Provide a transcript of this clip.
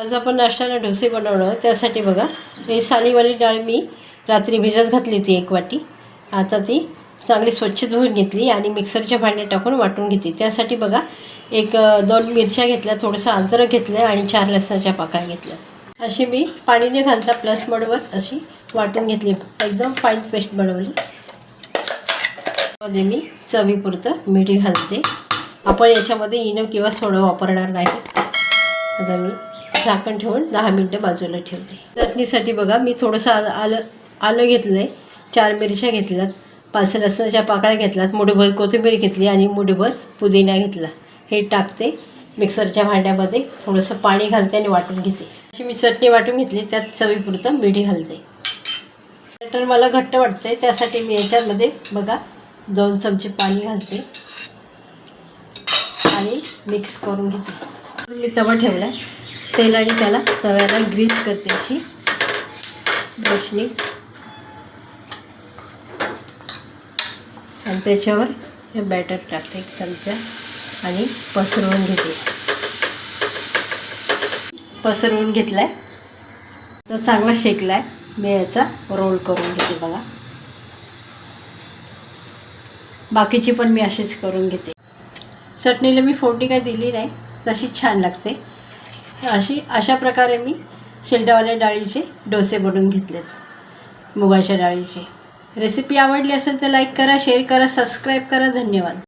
आज आपण नाश्त्याला डोसे बनवणार त्यासाठी बघा ही सालीवाली डाळ मी रात्री भिजत घातली होती एक वाटी. आता ती चांगली स्वच्छ धुवून घेतली आणि मिक्सरच्या भांड्यात टाकून वाटून घेतली. त्यासाठी बघा एक दोन मिरच्या घेतल्या थोडंसं अंतर घेतलं आणि चार लसणाच्या पाकळ्या घेतल्या. अशी मी पाणीने घालता प्लस मडवर अशी वाटून घेतली. एकदम फाईन पेस्ट बनवली. मध्ये मी चवीपुरतं मिठी घालते. आपण याच्यामध्ये इनो किंवा सोडं वापरणार नाही. आता मी झाकण ठेवून दहा मिनटं बाजूला ठेवते. चटणीसाठी बघा मी थोडंसं आलं आलं आलं घेतलं आहे चार मिरच्या घेतल्यात. पाच लसणाच्या पाकळ्या घेतल्यात. मुठभर कोथिंबीर घेतली आणि मुठभर पुदिना घेतला. हे टाकते मिक्सरच्या भांड्यामध्ये. थोडंसं पाणी घालते आणि वाटून घेते. अशी मी चटणी वाटून घेतली. त्यात चवीपुरतं मिठी घालते. बटर मला घट्ट वाटते त्यासाठी मी याच्यामध्ये बघा दोन चमचे पाणी घालते. आणि मिक्स करून घेते. मी तवा ठेवला तेल आणि त्याला तव्याला ग्रीस करते अशी. ब्रशने आणि त्याच्यावर हे बॅटर टाकते एक चमचा आणि पसरवून घेते. पसरवून घेतला आहे तर चांगला शेकला आहे मी याचा रोल करून घेते बघा. बाकीची पण मी अशीच करून घेते. चटणीला मी फोडणी काय दिली नाही. तशीच छान लागते. अशी अशा प्रकारे मी शेंडावाल्या डाळीचे डोसे बनवून घेतलेत. मुगाच्या डाळीचे. रेसिपी आवडली असेल तर लाईक करा शेअर करा सबस्क्राईब करा. धन्यवाद.